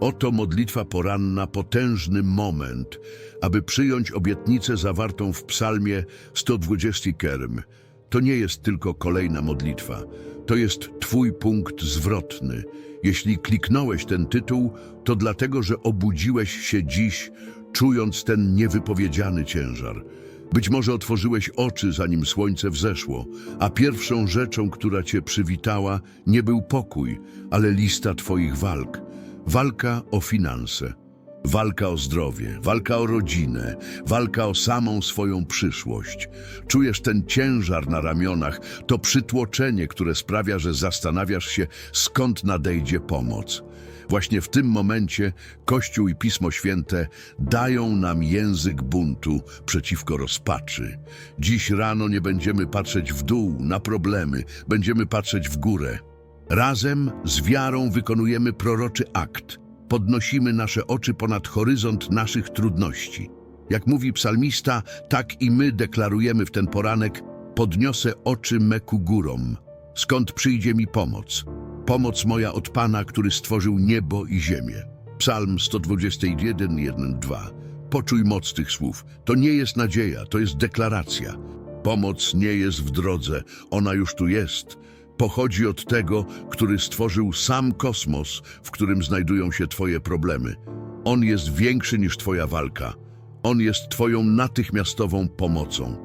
Oto modlitwa poranna, potężny moment, aby przyjąć obietnicę zawartą w psalmie 120 kerm. To nie jest tylko kolejna modlitwa, to jest Twój punkt zwrotny. Jeśli kliknąłeś ten tytuł, to dlatego, że obudziłeś się dziś, czując ten niewypowiedziany ciężar. Być może otworzyłeś oczy, zanim słońce wzeszło, a pierwszą rzeczą, która cię przywitała, nie był pokój, ale lista twoich walk. Walka o finanse, walka o zdrowie, walka o rodzinę, walka o samą swoją przyszłość. Czujesz ten ciężar na ramionach, to przytłoczenie, które sprawia, że zastanawiasz się, skąd nadejdzie pomoc. Właśnie w tym momencie Kościół i Pismo Święte dają nam język buntu przeciwko rozpaczy. Dziś rano nie będziemy patrzeć w dół na problemy, będziemy patrzeć w górę. Razem z wiarą wykonujemy proroczy akt. Podnosimy nasze oczy ponad horyzont naszych trudności. Jak mówi psalmista, tak i my deklarujemy w ten poranek: Podniosę oczy me ku górom. Skąd przyjdzie mi pomoc? Pomoc moja od Pana, który stworzył niebo i ziemię. Psalm 121, 1, 2. Poczuj moc tych słów. To nie jest nadzieja, to jest deklaracja. Pomoc nie jest w drodze, ona już tu jest. Pochodzi od tego, który stworzył sam kosmos, w którym znajdują się Twoje problemy. On jest większy niż Twoja walka. On jest Twoją natychmiastową pomocą.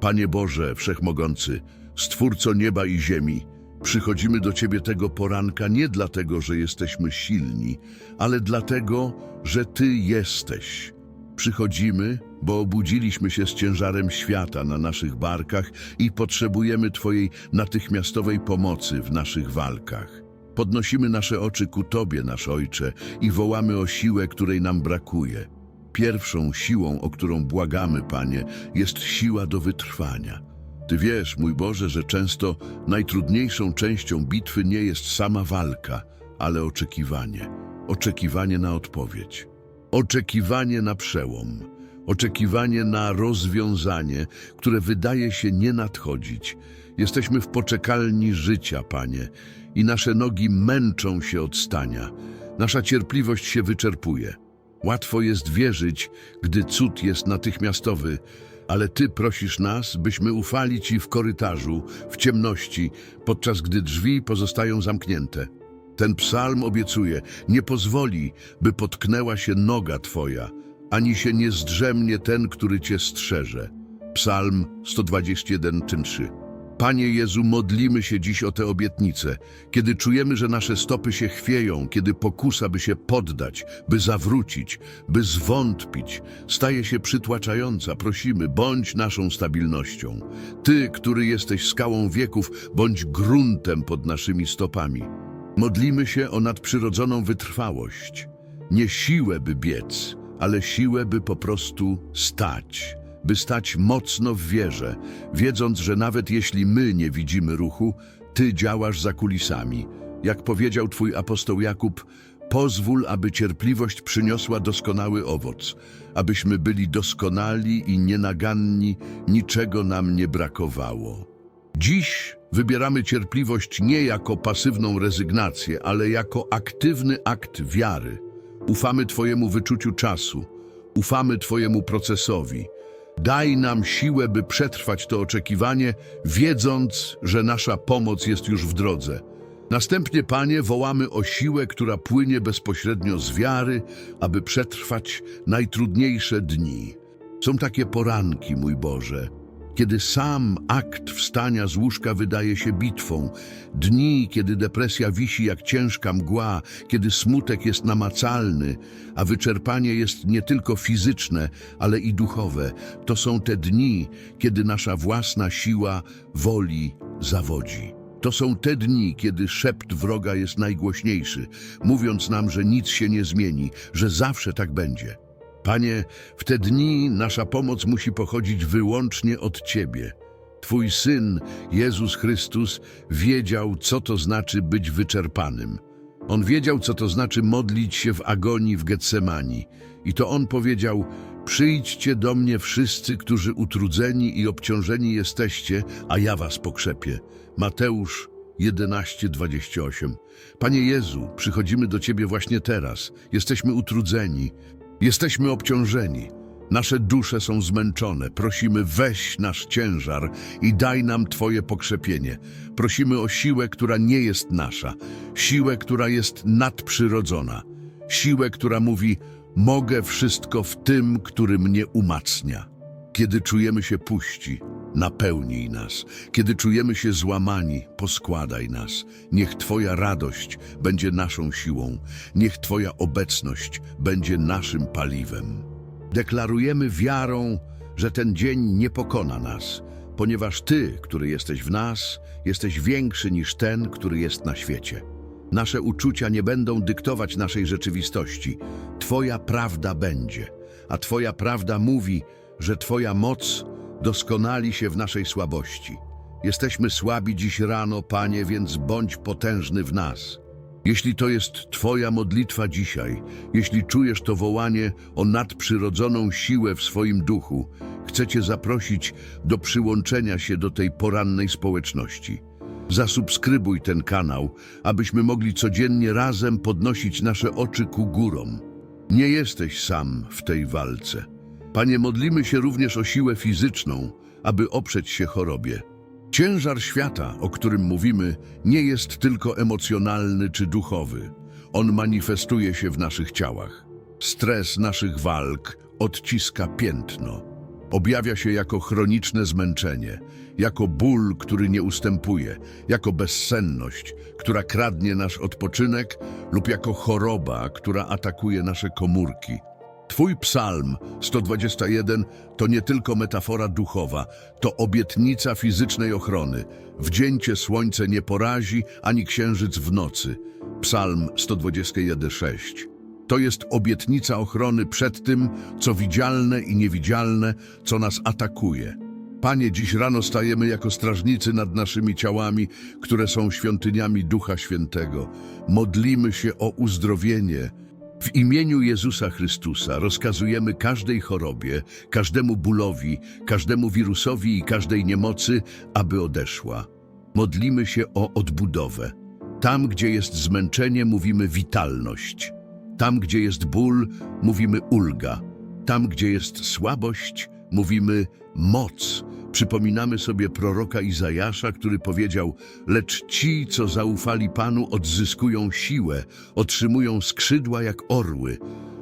Panie Boże, Wszechmogący, Stwórco nieba i ziemi, przychodzimy do Ciebie tego poranka nie dlatego, że jesteśmy silni, ale dlatego, że Ty jesteś. Przychodzimy, bo obudziliśmy się z ciężarem świata na naszych barkach i potrzebujemy Twojej natychmiastowej pomocy w naszych walkach. Podnosimy nasze oczy ku Tobie, nasz Ojcze, i wołamy o siłę, której nam brakuje. Pierwszą siłą, o którą błagamy, Panie, jest siła do wytrwania. Ty wiesz, mój Boże, że często najtrudniejszą częścią bitwy nie jest sama walka, ale oczekiwanie. Oczekiwanie na odpowiedź. Oczekiwanie na przełom. Oczekiwanie na rozwiązanie, które wydaje się nie nadchodzić. Jesteśmy w poczekalni życia, Panie, i nasze nogi męczą się od stania. Nasza cierpliwość się wyczerpuje. Łatwo jest wierzyć, gdy cud jest natychmiastowy, ale Ty prosisz nas, byśmy ufali Ci w korytarzu, w ciemności, podczas gdy drzwi pozostają zamknięte. Ten psalm obiecuje, nie pozwoli, by potknęła się noga Twoja, ani się nie zdrzemnie ten, który Cię strzeże. Psalm 121, 3. Panie Jezu, modlimy się dziś o tę obietnicę, kiedy czujemy, że nasze stopy się chwieją, kiedy pokusa, by się poddać, by zawrócić, by zwątpić, staje się przytłaczająca. Prosimy, bądź naszą stabilnością. Ty, który jesteś skałą wieków, bądź gruntem pod naszymi stopami. Modlimy się o nadprzyrodzoną wytrwałość. Nie siłę, by biec, ale siłę, by po prostu stać. By stać mocno w wierze, wiedząc, że nawet jeśli my nie widzimy ruchu, Ty działasz za kulisami. Jak powiedział Twój apostoł Jakub, pozwól, aby cierpliwość przyniosła doskonały owoc, abyśmy byli doskonali i nienaganni, niczego nam nie brakowało. Dziś wybieramy cierpliwość nie jako pasywną rezygnację, ale jako aktywny akt wiary. Ufamy Twojemu wyczuciu czasu, ufamy Twojemu procesowi. Daj nam siłę, by przetrwać to oczekiwanie, wiedząc, że nasza pomoc jest już w drodze. Następnie, Panie, wołamy o siłę, która płynie bezpośrednio z wiary, aby przetrwać najtrudniejsze dni. Są takie poranki, mój Boże, kiedy sam akt wstania z łóżka wydaje się bitwą, dni, kiedy depresja wisi jak ciężka mgła, kiedy smutek jest namacalny, a wyczerpanie jest nie tylko fizyczne, ale i duchowe. To są te dni, kiedy nasza własna siła woli zawodzi. To są te dni, kiedy szept wroga jest najgłośniejszy, mówiąc nam, że nic się nie zmieni, że zawsze tak będzie. Panie, w te dni nasza pomoc musi pochodzić wyłącznie od Ciebie. Twój Syn, Jezus Chrystus, wiedział, co to znaczy być wyczerpanym. On wiedział, co to znaczy modlić się w agonii w Getsemani. I to On powiedział, przyjdźcie do mnie wszyscy, którzy utrudzeni i obciążeni jesteście, a ja was pokrzepię. Mateusz 11:28. Panie Jezu, przychodzimy do Ciebie właśnie teraz. Jesteśmy utrudzeni, jesteśmy obciążeni. Nasze dusze są zmęczone. Prosimy, weź nasz ciężar i daj nam Twoje pokrzepienie. Prosimy o siłę, która nie jest nasza, siłę, która jest nadprzyrodzona, siłę, która mówi: Mogę wszystko w tym, który mnie umacnia. Kiedy czujemy się puści, napełnij nas. Kiedy czujemy się złamani, poskładaj nas. Niech Twoja radość będzie naszą siłą. Niech Twoja obecność będzie naszym paliwem. Deklarujemy wiarą, że ten dzień nie pokona nas, ponieważ Ty, który jesteś w nas, jesteś większy niż ten, który jest na świecie. Nasze uczucia nie będą dyktować naszej rzeczywistości. Twoja prawda będzie, a Twoja prawda mówi, że Twoja moc doskonali się w naszej słabości. Jesteśmy słabi dziś rano, Panie, więc bądź potężny w nas. Jeśli to jest Twoja modlitwa dzisiaj, jeśli czujesz to wołanie o nadprzyrodzoną siłę w swoim duchu, chcę Cię zaprosić do przyłączenia się do tej porannej społeczności. Zasubskrybuj ten kanał, abyśmy mogli codziennie razem podnosić nasze oczy ku górom. Nie jesteś sam w tej walce. Panie, modlimy się również o siłę fizyczną, aby oprzeć się chorobie. Ciężar świata, o którym mówimy, nie jest tylko emocjonalny czy duchowy. On manifestuje się w naszych ciałach. Stres naszych walk odciska piętno. Objawia się jako chroniczne zmęczenie, jako ból, który nie ustępuje, jako bezsenność, która kradnie nasz odpoczynek lub jako choroba, która atakuje nasze komórki. Twój psalm 121 to nie tylko metafora duchowa, to obietnica fizycznej ochrony. Wdzięcie słońce nie porazi, ani księżyc w nocy. Psalm 121,6. To jest obietnica ochrony przed tym, co widzialne i niewidzialne, co nas atakuje. Panie, dziś rano stajemy jako strażnicy nad naszymi ciałami, które są świątyniami Ducha Świętego. Modlimy się o uzdrowienie. W imieniu Jezusa Chrystusa rozkazujemy każdej chorobie, każdemu bólowi, każdemu wirusowi i każdej niemocy, aby odeszła. Modlimy się o odbudowę. Tam, gdzie jest zmęczenie, mówimy witalność. Tam, gdzie jest ból, mówimy ulga. Tam, gdzie jest słabość, mówimy moc. Przypominamy sobie proroka Izajasza, który powiedział: Lecz ci, co zaufali Panu, odzyskują siłę, otrzymują skrzydła jak orły.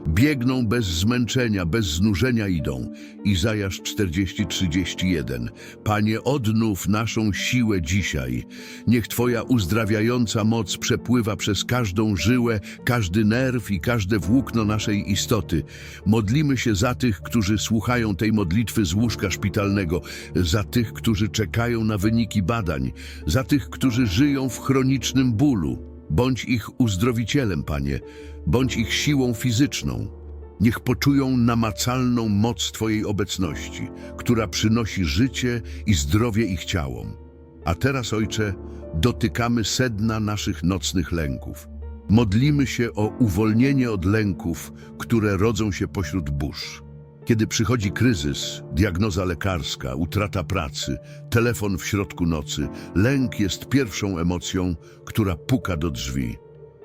Biegną bez zmęczenia, bez znużenia idą. Izajasz 40:31. Panie, odnów naszą siłę dzisiaj. Niech Twoja uzdrawiająca moc przepływa przez każdą żyłę, każdy nerw i każde włókno naszej istoty. Modlimy się za tych, którzy słuchają tej modlitwy z łóżka szpitalnego, za tych, którzy czekają na wyniki badań, za tych, którzy żyją w chronicznym bólu. Bądź ich uzdrowicielem, Panie, bądź ich siłą fizyczną. Niech poczują namacalną moc Twojej obecności, która przynosi życie i zdrowie ich ciałom. A teraz, Ojcze, dotykamy sedna naszych nocnych lęków. Modlimy się o uwolnienie od lęków, które rodzą się pośród burz. Kiedy przychodzi kryzys, diagnoza lekarska, utrata pracy, telefon w środku nocy, lęk jest pierwszą emocją, która puka do drzwi.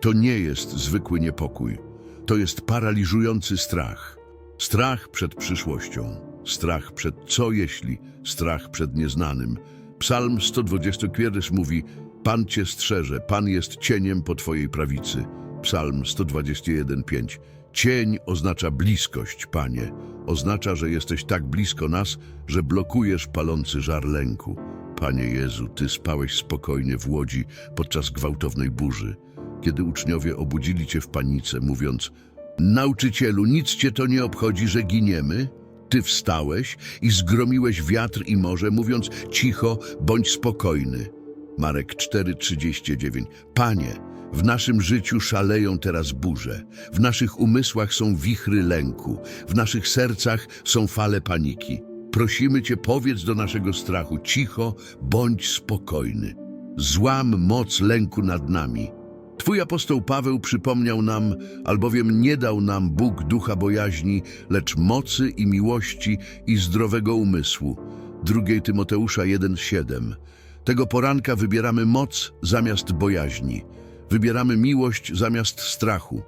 To nie jest zwykły niepokój. To jest paraliżujący strach. Strach przed przyszłością, strach przed co jeśli, strach przed nieznanym. Psalm 120 wiersz mówi: Pan cię strzeże, Pan jest cieniem po twojej prawicy. Psalm 121:5. Cień oznacza bliskość, Panie. Oznacza, że jesteś tak blisko nas, że blokujesz palący żar lęku. Panie Jezu, Ty spałeś spokojnie w łodzi podczas gwałtownej burzy, kiedy uczniowie obudzili Cię w panice, mówiąc Nauczycielu, nic Cię to nie obchodzi, że giniemy? Ty wstałeś i zgromiłeś wiatr i morze, mówiąc cicho, bądź spokojny. Marek 4:39. Panie, w naszym życiu szaleją teraz burze, w naszych umysłach są wichry lęku, w naszych sercach są fale paniki. Prosimy Cię, powiedz do naszego strachu, cicho, bądź spokojny. Złam moc lęku nad nami. Twój apostoł Paweł przypomniał nam, albowiem nie dał nam Bóg ducha bojaźni, lecz mocy i miłości i zdrowego umysłu. 2 Tymoteusza 1,7 Tego poranka wybieramy moc zamiast bojaźni. Wybieramy miłość zamiast strachu.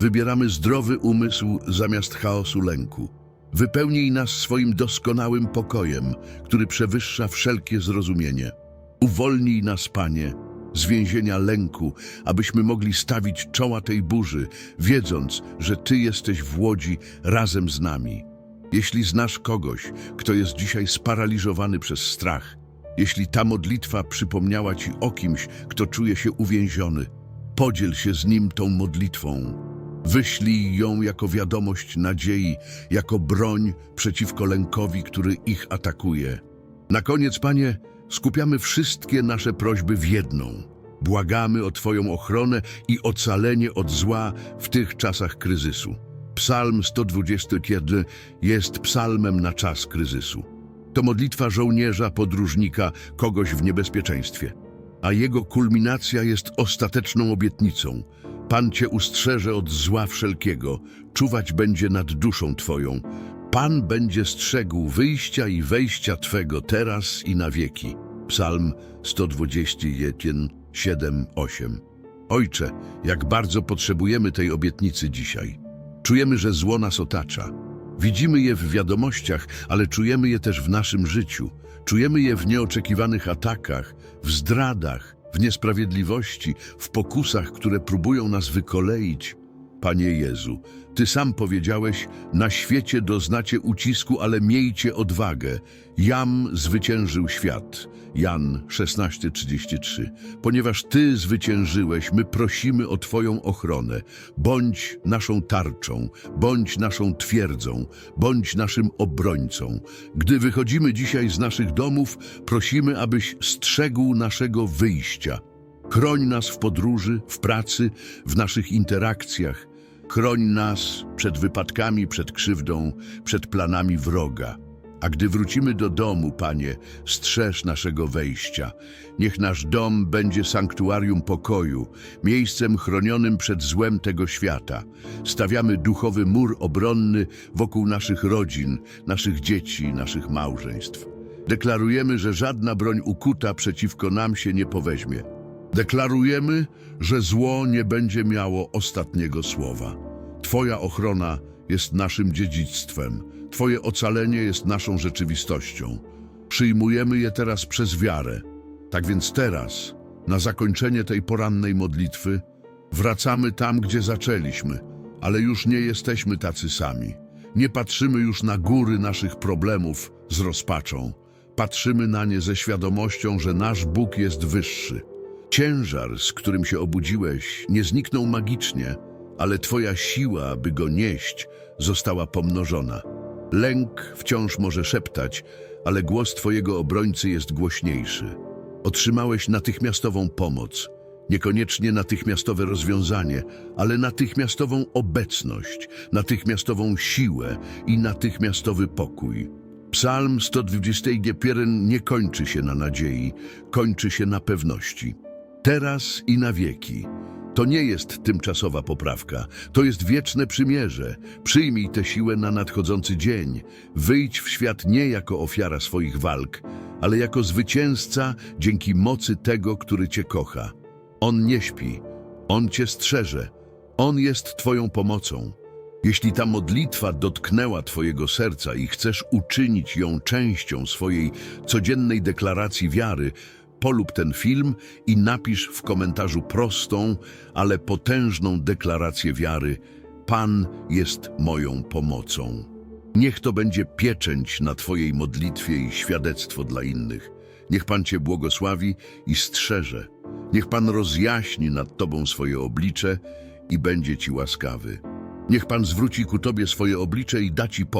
Wybieramy zdrowy umysł zamiast chaosu lęku. Wypełnij nas swoim doskonałym pokojem, który przewyższa wszelkie zrozumienie. Uwolnij nas, Panie, z więzienia lęku, abyśmy mogli stawić czoła tej burzy, wiedząc, że Ty jesteś w łodzi razem z nami. Jeśli znasz kogoś, kto jest dzisiaj sparaliżowany przez strach, jeśli ta modlitwa przypomniała Ci o kimś, kto czuje się uwięziony, podziel się z nim tą modlitwą. Wyślij ją jako wiadomość nadziei, jako broń przeciwko lękowi, który ich atakuje. Na koniec, Panie, skupiamy wszystkie nasze prośby w jedną. Błagamy o Twoją ochronę i ocalenie od zła w tych czasach kryzysu. Psalm 121 jest psalmem na czas kryzysu. To modlitwa żołnierza, podróżnika, kogoś w niebezpieczeństwie. A jego kulminacja jest ostateczną obietnicą. Pan Cię ustrzeże od zła wszelkiego, czuwać będzie nad duszą Twoją. Pan będzie strzegł wyjścia i wejścia Twego teraz i na wieki. Psalm 121, 7, 8. Ojcze, jak bardzo potrzebujemy tej obietnicy dzisiaj. Czujemy, że zło nas otacza. Widzimy je w wiadomościach, ale czujemy je też w naszym życiu. Czujemy je w nieoczekiwanych atakach, w zdradach, w niesprawiedliwości, w pokusach, które próbują nas wykoleić. Panie Jezu, Ty sam powiedziałeś, na świecie doznacie ucisku, ale miejcie odwagę. Jam zwyciężył świat. Jan 16:33. Ponieważ Ty zwyciężyłeś, my prosimy o Twoją ochronę. Bądź naszą tarczą, bądź naszą twierdzą, bądź naszym obrońcą. Gdy wychodzimy dzisiaj z naszych domów, prosimy, abyś strzegł naszego wyjścia. Chroń nas w podróży, w pracy, w naszych interakcjach. Chroń nas przed wypadkami, przed krzywdą, przed planami wroga. A gdy wrócimy do domu, Panie, strzeż naszego wejścia. Niech nasz dom będzie sanktuarium pokoju, miejscem chronionym przed złem tego świata. Stawiamy duchowy mur obronny wokół naszych rodzin, naszych dzieci, naszych małżeństw. Deklarujemy, że żadna broń ukuta przeciwko nam się nie poweźmie. Deklarujemy, że zło nie będzie miało ostatniego słowa. Twoja ochrona jest naszym dziedzictwem, Twoje ocalenie jest naszą rzeczywistością. Przyjmujemy je teraz przez wiarę. Tak więc teraz, na zakończenie tej porannej modlitwy, wracamy tam, gdzie zaczęliśmy, ale już nie jesteśmy tacy sami. Nie patrzymy już na góry naszych problemów z rozpaczą. Patrzymy na nie ze świadomością, że nasz Bóg jest wyższy. Ciężar, z którym się obudziłeś, nie zniknął magicznie, ale Twoja siła, by go nieść, została pomnożona. Lęk wciąż może szeptać, ale głos Twojego obrońcy jest głośniejszy. Otrzymałeś natychmiastową pomoc, niekoniecznie natychmiastowe rozwiązanie, ale natychmiastową obecność, natychmiastową siłę i natychmiastowy pokój. Psalm 121 nie kończy się na nadziei, kończy się na pewności. Teraz i na wieki. To nie jest tymczasowa poprawka, to jest wieczne przymierze. Przyjmij tę siłę na nadchodzący dzień. Wyjdź w świat nie jako ofiara swoich walk, ale jako zwycięzca dzięki mocy tego, który Cię kocha. On nie śpi, On Cię strzeże, On jest Twoją pomocą. Jeśli ta modlitwa dotknęła Twojego serca i chcesz uczynić ją częścią swojej codziennej deklaracji wiary, polub ten film i napisz w komentarzu prostą, ale potężną deklarację wiary: Pan jest moją pomocą. Niech to będzie pieczęć na Twojej modlitwie i świadectwo dla innych. Niech Pan Cię błogosławi i strzeże. Niech Pan rozjaśni nad Tobą swoje oblicze i będzie Ci łaskawy. Niech Pan zwróci ku Tobie swoje oblicze i da Ci pokój.